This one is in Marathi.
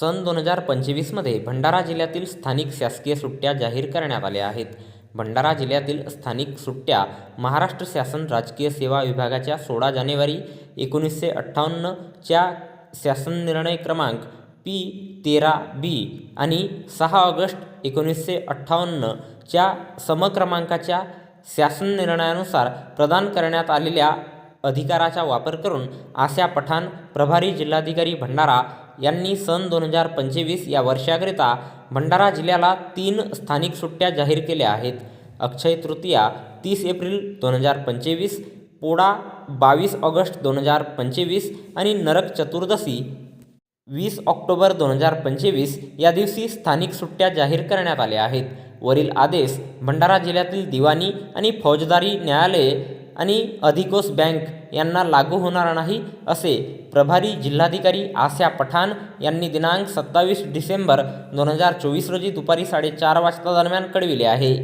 सन दोन हजार पंचवीसमध्ये भंडारा जिल्ह्यातील स्थानिक शासकीय सुट्ट्या जाहीर करण्यात आल्या आहेत. भंडारा जिल्ह्यातील स्थानिक सुट्ट्या महाराष्ट्र शासन राजकीय सेवा विभागाच्या सोळा जानेवारी एकोणीसशे अठ्ठावन्नच्या शासन निर्णय क्रमांक पी तेरा बी आणि सहा ऑगस्ट एकोणीसशे अठ्ठावन्नच्या समक्रमांकाच्या शासन निर्णयानुसार प्रदान करण्यात आलेल्या अधिकाराचा वापर करून आशा पठाण प्रभारी जिल्हाधिकारी भंडारा यांनी सन दोन हजार पंचवीस या वर्षाकरिता भंडारा जिल्ह्याला तीन स्थानिक सुट्ट्या जाहीर केल्या आहेत. अक्षय तृतीया तीस एप्रिल दोन हजार पंचवीस पोळा बावीस ऑगस्ट दोन हजार पंचवीस आणि नरक चतुर्दशी वीस ऑक्टोबर दोन हजार पंचवीस या दिवशी स्थानिक सुट्ट्या जाहीर करण्यात आल्या आहेत. वरील आदेश भंडारा जिल्ह्यातील दिवाणी आणि फौजदारी न्यायालये आणि अधिकोष बँक यांना लागू होणार नाही असे प्रभारी जिल्हाधिकारी आस्या पठाण यांनी दिनांक सत्तावीस डिसेंबर दोन हजार चोवीस रोजी दुपारी साडेचार वाजता दरम्यान कळविले आहे.